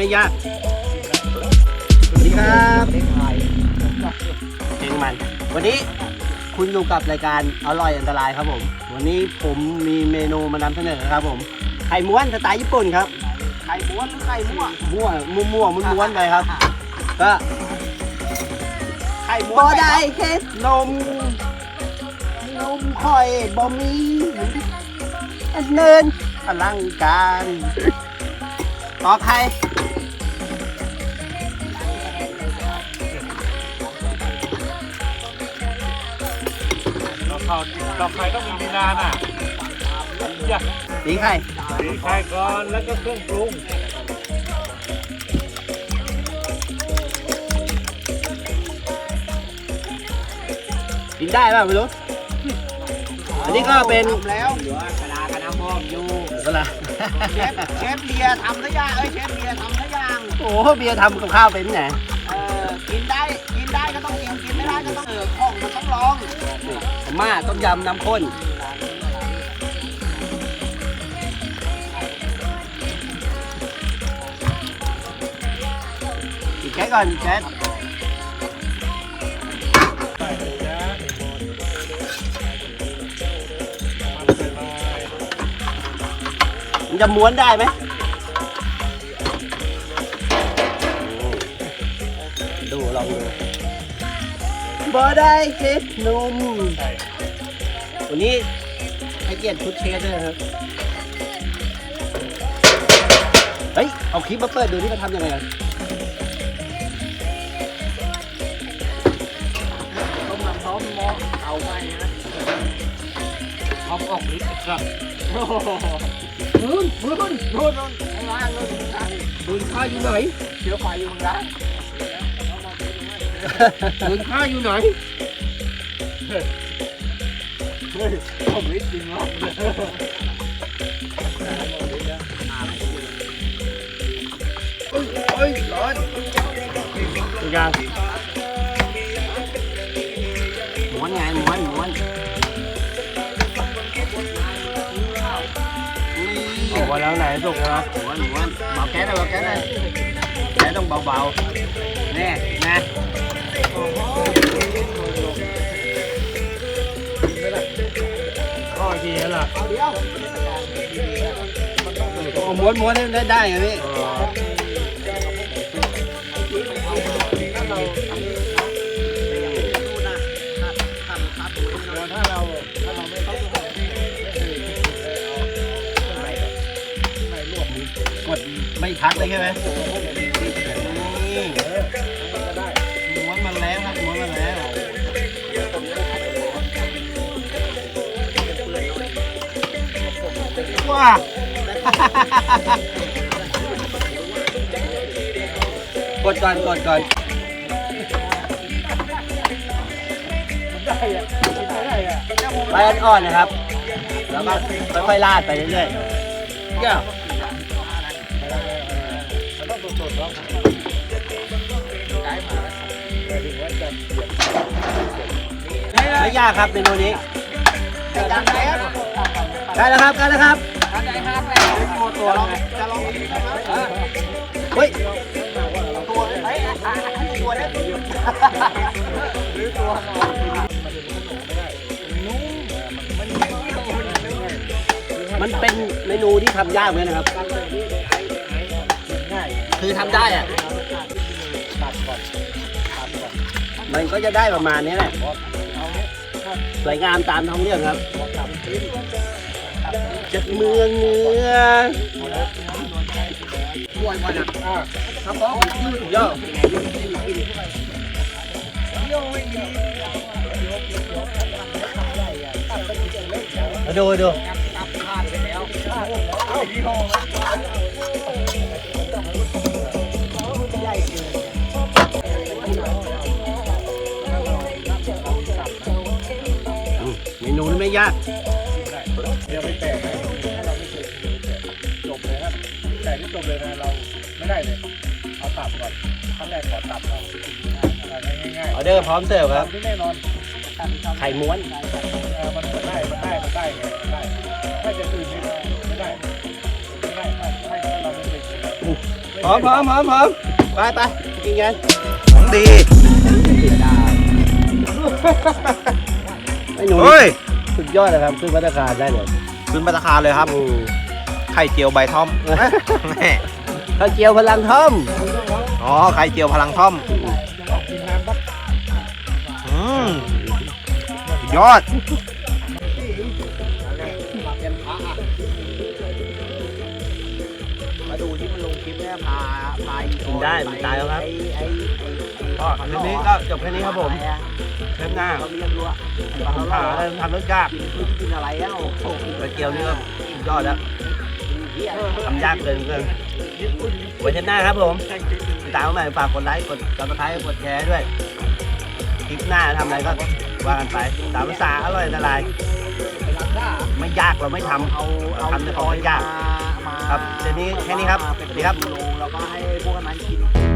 ไม่ยากสวัสดีครับเพลงมัน วันนี้คุณอยู่กับรายการอร่อยอันตรายครับผม วันนี้ผมมีเมนูมานำเสนอครับผม ไข่ม้วนสไตล์ญี่ปุ่นครับ ไข่ม้วนหรือไข่มั่ว มั่วมั่วมั่วม้วนม้วนๆไปครับ ก็ไข่ม้วบ่นได้เฮ็ดนมนมค่อยบ่มีอันเนินอลังการต่อใค ดอกไข่ต้องมีมีนานอะอย่าสีใครสีไข่ก่อนแล้วก็เครื่องปรุงกินได้ป่ะไม่รู้ อันนี้ก็เป็น ทำแล้วเหลือกระดาษกระดาษมอมอยู่เวลาเชฟเชฟเบียร์ทำแล้วยังเอ้ยเชฟเบียร์ทำแล้วยังโอ้โหเบียร์ทำกับข้าวเป็นไงเออกินได้ นกินต้องเออของมันต้องลองมาต้มยำน้ำข้นอีกแค่ก่อนอีกแค่จะม้วนได้ไหมดูลองดู บ่ได้เฮ็ดนมใส่วันนี้ให้เกียรติชุดเชฟด้วยนะครับ เฮ้ย เอาคลิปมาเปิดดูนี่มาทำยังไงกันต้มน้ำซอสมอเอาไปนะเอาออกฤทธิ์ครับนู่นนู่นนู่นนู่นข้างล่างนู่นข้างปืนข้าอยู่ไหนเชื้อไฟอยู่ตรงนั้น ปืนข้าอยู่ไหนเฮ้ยผมริดจริงวะเฮ้ยร้อนยังม้วนไงม้วนม้วนนี่ม้วนแล้วไหนสุกนะม้วนม้วนเบาแก๊สเลยเบาแก๊สเลยแก๊สต้องเบาๆแน่นะ ข้อทีแล้วล่ะเอาเดียวโอ้ม้วนม้วนได้ได้ไงพี่นู่นนะทำทำดูนะถ้าเราถ้าเราไม่ต้องกดไม่พักเลยใช่ไหมนี่ ว้ากดก่อนกดก่อนได้อะได้อะไฟอ่อนๆนะครับ แล้วก็ค่อยๆลาดไปเรื่อยๆเย่ามันต้องสดๆแล้วถึงว่าจะไม่ยากครับเมนูนี้จะดังแล้วได้แล้วครับได้แล้วครับถ้าได้ ห้าแปดตัวตัวลองจะลองกินะเฮ้ยตัวเฮ้ยอะให้ตัวได้มันเป็นเมนูที่ทำยากเหมนะครับง่ายคือทำได้อะตัดก่อนตัดก่อนมันก็จะได้ประมาณนี้แหละเอาเนี้ยสวยงามตามท้องเรื่องครับ จากเมืองเหนือป่วยมาเนี่ยอ่าครับผมย่อมาดูดูดไปแล้วอืมเมนูนี้ไม่ยาก ยวไปแตะนะถ้าเราไม่เคยจบเลยนะแต่ที่จบเลยนะเราไม่ได้เลย เอาตับก่อนขั้นแรกขอตับเราง่ายออเดอร์พร้อมเสิร์ฟครับ ที่แน่นอนไข่ม้วน เออมันได้มันได้มันได้ไงมันได้ถ้าจะอื่นไม่ได้ไม่ได้ไม่ได้ไม่ไม่ถ้าเราไม่เคยกินไม่พร้อมพร้อมพร้อมพร้อมไปไปกินกันของดีไอ้หนูเฮ้ย สุดยอดเลยครับขึ้นพัตตาคารได้เลย ขึ้นมาตรคารเลยครับอืมไข่เจียวใบท่อมแม่ข้าวเจียวพลังท่อม อ๋อ ไข่เจียวพลังท่อมอืมสุดยอด มาดูที่มันลงคลิปเนี่ยพาพากินได้มันตายแล้วครับไอ้ไอ้ไอ้ก็คลิปนี้ก็จบแค่นี้ครับผม เทปหน้าเราเรียนรู้อะผมหาอะไรทำรสยากกินพื้นกินอะไรอะโอ้โหก๋วยเตี๋ยวนี่ก็สุดยอดแล้วเหี้ยทำยากเกินเกินไว้เทปหน้าครับผมติดตามมาใหม่ฝากกดไลค์กดซับสไครต์กดแชร์ด้วยคลิปหน้าทำอะไรก็ว่ากันไปตามภาษาอร่อยละลายไม่ยากเราไม่ทำเอาเอาทำแต่ของยากมาครับเดี๋ยวนี้แค่นี้ครับเป็นสวัสดีครับโลแล้วก็ให้พวกนั้นกิน